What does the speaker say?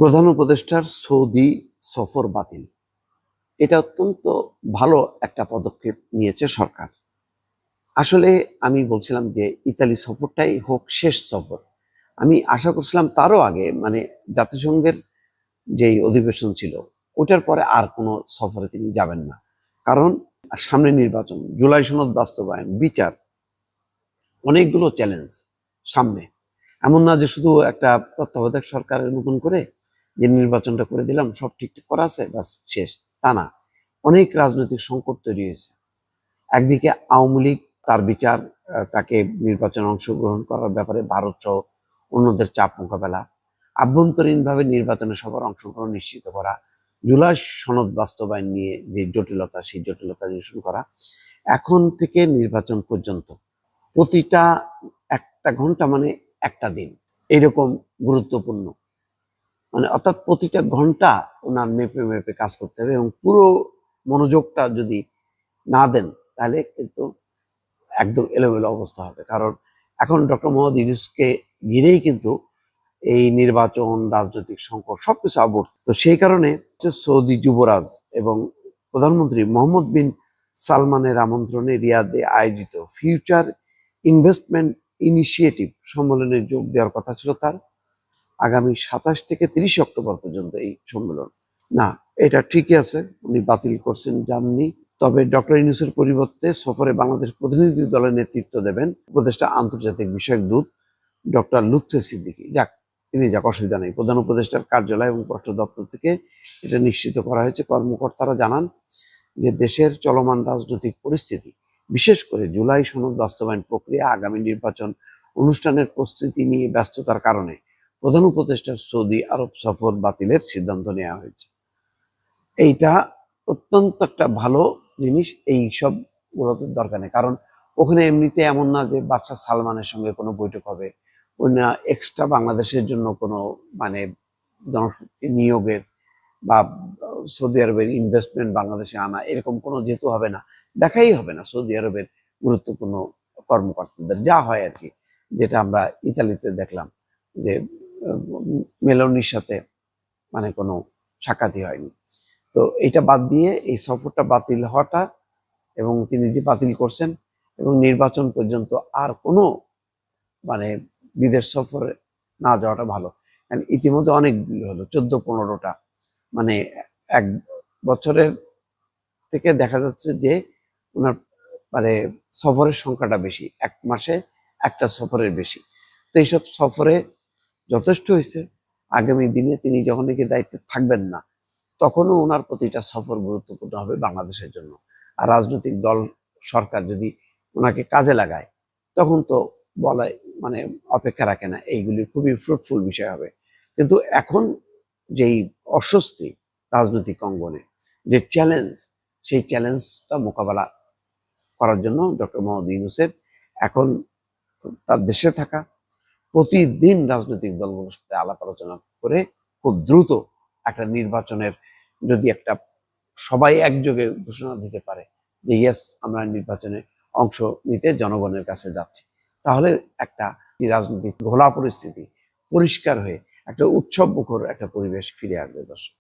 প্রধান উপদেষ্টার সৌদি সফর বাতিল। এটা অত্যন্ত ভালো একটা পদক্ষেপ নিয়েছে সরকার। আসলে আমি বলছিলাম যে ইতালি সফরটাই হোক শেষ সফর। আমি আশা করছিলাম তারও আগে মানে জাতিসংঘের যেই অধিবেশন ছিল ওটার পরে আর কোনো সফরে তিনি যাবেন না। কারণ সামনে নির্বাচন, জুলাই সনদ বাস্তবায়ন, বিচার, অনেকগুলো চ্যালেঞ্জ সামনে। এমন না যে শুধু একটা তত্ত্বাবধায়ক সরকারের মতন করে যে নির্বাচনটা করে দিলাম, সব ঠিকঠাক করা আছে বাস শেষ। তা না। অনেক রাজনৈতিক সংকট তৈরি হয়েছে। একদিকে আওয়ামী লীগ তার বিচার তাকে নির্বাচনে অংশগ্রহণ করার ব্যাপারে ভারত সহ অন্যদের চাপ মোকাবেলা, আভ্যন্তরীণভাবে নির্বাচনে সবার অংশগ্রহণ নিশ্চিত করা, জুলাই সনদ বাস্তবায়ন নিয়ে যে জটিলতা, সেই জটিলতা নিরসন করা, এখন থেকে নির্বাচন পর্যন্ত প্রতিটা একটা ঘণ্টা মানে একটা দিন। এরকম গুরুত্বপূর্ণ মানে অর্থাৎ প্রতিটা ঘণ্টা ওনার মেপে মেপে কাজ করতে হবে এবং পুরো মনোযোগটা যদি না দেন, তাহলে কিন্তু একদম এলোমেলো অবস্থা হবে। কারণ এখন ডক্টর মোহাম্মদ ইউনুসকে ঘিরেই কিন্তু এই নির্বাচন, রাজনৈতিক সংকট সবকিছু আবর্ত তো সেই কারণে সৌদি যুবরাজ এবং প্রধানমন্ত্রী মোহাম্মদ বিন সালমানের আমন্ত্রণে রিয়াদে আয়োজিত ফিউচার ইনভেস্টমেন্ট ইনিশিয়েটিভ সম্মেলনে যোগ দেওয়ার কথা ছিল তার। আগামী সাতাশ থেকে তিরিশ অক্টোবর পর্যন্ত এই সম্মেলন। না, এটা ঠিকই আছে, উনি বাতিল করছেন, যাননি। তবে ডক্টর ইউনুসের পরিবর্তে সফরে বাংলাদেশ প্রতিনিধি দলের নেতৃত্ব দেবেন উপদেষ্টা আন্তর্জাতিক বিষয়ক দূত ডক্টর লুৎফে সিদ্দিকি। যাক, তিনি যাক, অসুবিধা নেই। প্রধান উপদেষ্টার কার্যালয় এবং পররাষ্ট্র দপ্তর থেকে এটা নিশ্চিত করা হয়েছে। কর্মকর্তারা জানান যে দেশের চলমান রাজনৈতিক পরিস্থিতি, বিশেষ করে জুলাই সনদ বাস্তবায়ন প্রক্রিয়া, আগামী নির্বাচন অনুষ্ঠানের প্রস্তুতি নিয়ে ব্যস্ততার কারণে প্রধান উপদেষ্টার সৌদি আরব সফর বাতিলের সিদ্ধান্ত নেওয়া হয়েছে। এইটা অত্যন্ত একটা ভালো জিনিস, এই সব গুলোতে দরকার নেই। কারণ ওখানে এমনিতে এমন না যে বাদশাহ সালমানের সঙ্গে কোনো বৈঠক হবে। না এক্সট্রা বাংলাদেশের জন্য কোনো মানে জনশক্তি নিয়োগের বা সৌদি আরবের ইনভেস্টমেন্ট বাংলাদেশে আনা এরকম কোনো যেহেতু হবে না, দেখাই হবে না সৌদি আরবের গুরুত্বপূর্ণ কর্মকর্তাদের। যা হয় আর কি, যেটা আমরা ইতালিতে দেখলাম যে মেলোনির সাথে মানে কোনো সাক্ষাৎই হয়নি। তো এটা বাদ দিয়ে এই সফরটা বাতিল হওয়াটা এবং তিনি যে বাতিল করছেন এবং নির্বাচন পর্যন্ত আর কোনো মানে বিদেশ সফরে না যাওয়াটা ভালো। কারণ ইতিমধ্যে অনেকগুলো হলো, চোদ্দ, পনেরোটা। মানে এক বছরের থেকে দেখা যাচ্ছে যে ওনার মানে সফরের সংখ্যাটা বেশি, এক মাসে একটা সফরের বেশি। তো এইসব সফরে যথেষ্ট হয়েছে। আগামী দিনে তিনি যখন নাকি দায়িত্বে থাকবেন না, তখনও ওনার প্রতিটা সফর গুরুত্বপূর্ণ হবে বাংলাদেশের জন্য। আর রাজনৈতিক দল, সরকার যদি ওনাকে কাজে লাগায়, তখন তো বলায় মানে অপেক্ষা রাখে না, এইগুলি খুবই ফ্রুটফুল বিষয় হবে। কিন্তু এখন যেই অস্বস্তি রাজনৈতিক অঙ্গনে, যে চ্যালেঞ্জ সেই চ্যালেঞ্জটা মোকাবেলা করার জন্য ডক্টর মোহাম্মদ ইউনুসের এখন তার দেশে থাকা প্রতিদিন রাজনৈতিক দলগুলোর সাথে আলাপ আলোচনা করে খুব দ্রুত একটা নির্বাচনের যদি একটা সবাই একযোগে ঘোষণা দিতে পারে যে, ইয়েস, আমরা নির্বাচনে অংশ নিতে জনগণের কাছে যাচ্ছি। তাহলে একটা রাজনৈতিক ঘোলা পরিস্থিতি পরিষ্কার হয়ে একটা উৎসব মুখর একটা পরিবেশ ফিরে আসবে দর্শক।